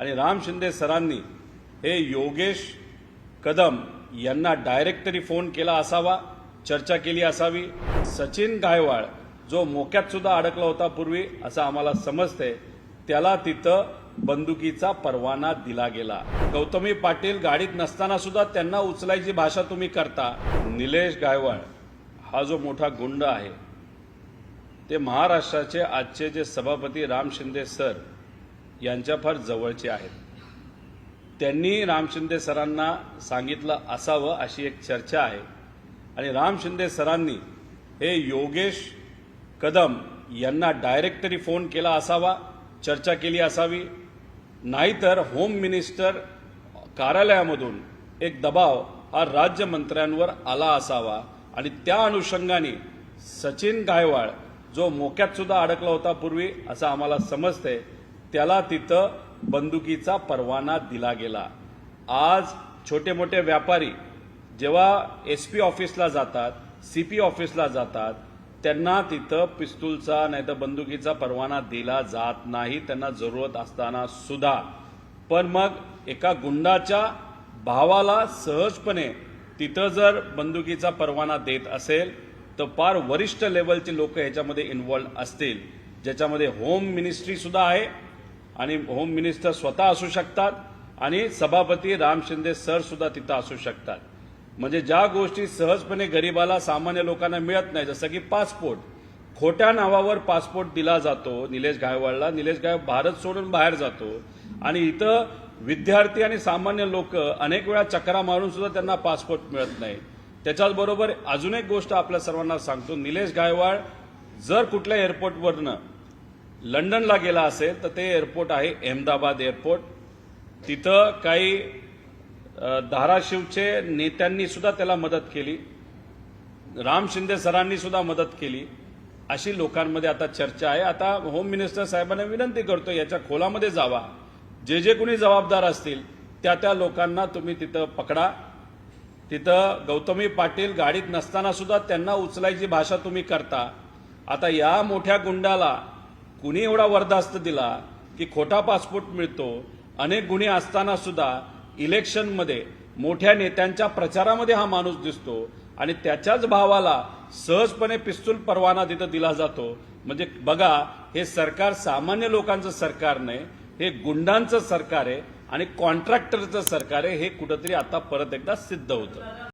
आणि राम शिंदे सरांनी हे योगेश कदम यांना डायरेक्ट तरी फोन केला असावा चर्चा केली असावी. सचिन गायवाळ जो मोक्यात सुद्धा अडकला होता पूर्वी असं आम्हाला समजते त्याला तिथं बंदुकीचा परवाना दिला गेला. गौतमी पाटील गाडीत नसताना सुद्धा त्यांना उचलायची भाषा तुम्ही करता. निलेश गायवाळ हा जो मोठा गुंड आहे ते महाराष्ट्राचे आजचे जे सभापती राम शिंदे सर यांच्या फार जवळचे आहेत. त्यांनी राम शिंदे सरांना सांगितलं असावं अशी एक चर्चा आहे. आणि राम शिंदे सरांनी हे योगेश कदम यांना डायरेक्ट तरी फोन केला असावा चर्चा केली असावी. नाहीतर होम मिनिस्टर कार्यालयामधून एक दबाव हा राज्यमंत्र्यांवर आला असावा. आणि त्या अनुषंगाने सचिन गायवाळ जो मोक्यात सुद्धा अडकला होता पूर्वी असं आम्हाला समजतंय. त्याला तिथं बंदुकीचा परवाना दिला गेला. आज छोटे मोठे व्यापारी जेव्हा एस पी ऑफिसला जातात सी पी ऑफिसला जातात त्यांना तिथं पिस्तूलचा नाही तर बंदुकीचा परवाना दिला जात नाही त्यांना जरूरत असताना सुद्धा. पण मग एका गुंडाच्या भावाला सहजपणे तिथं जर बंदुकीचा परवाना देत असेल तर फार वरिष्ठ लेवलचे लोक ह्याच्यामध्ये इन्व्हॉल्ड असतील. ज्याच्यामध्ये होम मिनिस्ट्रीसुद्धा आहे आणि होम मिनिस्टर स्वतः असू शकतात आणि सभापती राम शिंदे सर सुद्धा तिथं असू शकतात. म्हणजे ज्या गोष्टी सहजपणे गरिबाला सामान्य लोकांना मिळत नाही जसं की पासपोर्ट. खोट्या नावावर पासपोर्ट दिला जातो निलेश गायवाडला निलेश गायव भारत सोडून बाहेर जातो. आणि इथं विद्यार्थी आणि सामान्य लोक अनेक वेळा चक्रा मारून सुद्धा त्यांना पासपोर्ट मिळत नाही. त्याच्याचबरोबर अजून एक गोष्ट आपल्या सर्वांना सांगतो. निलेश गायवाड जर कुठल्या एअरपोर्टवरनं लंडनला गेला असेल तर ते एअरपोर्ट आहे अहमदाबाद एअरपोर्ट. तिथं काही धाराशिवचे नेत्यांनी सुद्धा त्याला मदत केली. राम शिंदे सरांनी सुद्धा मदत केली. अशी लोकांमध्ये आता चर्चा आहे. आता होम मिनिस्टर साहेबांना विनंती करतो याच्या खोलामध्ये जावा. जे जे कोणी जबाबदार असतील त्या त्या लोकांना तुम्ही तिथं पकडा. तिथं गौतमी पाटील गाडीत नसताना सुद्धा त्यांना उचलायची भाषा तुम्ही करता. आता या मोठ्या गुंडाला कुणी एवढा वरदास्त दिला की खोटा पासपोर्ट मिळतो अनेक गुन्हे असताना सुद्धा इलेक्शनमध्ये मोठ्या नेत्यांच्या प्रचारामध्ये हा माणूस दिसतो आणि त्याच्याच भावाला सहजपणे पिस्तूल परवाना तिथं दिला जातो. म्हणजे बघा हे सरकार सामान्य लोकांचं सरकार नाही हे गुंडांचं सरकार आहे आणि कॉन्ट्रॅक्टरचं सरकार आहे हे कुठंतरी आता परत एकदा सिद्ध होतं.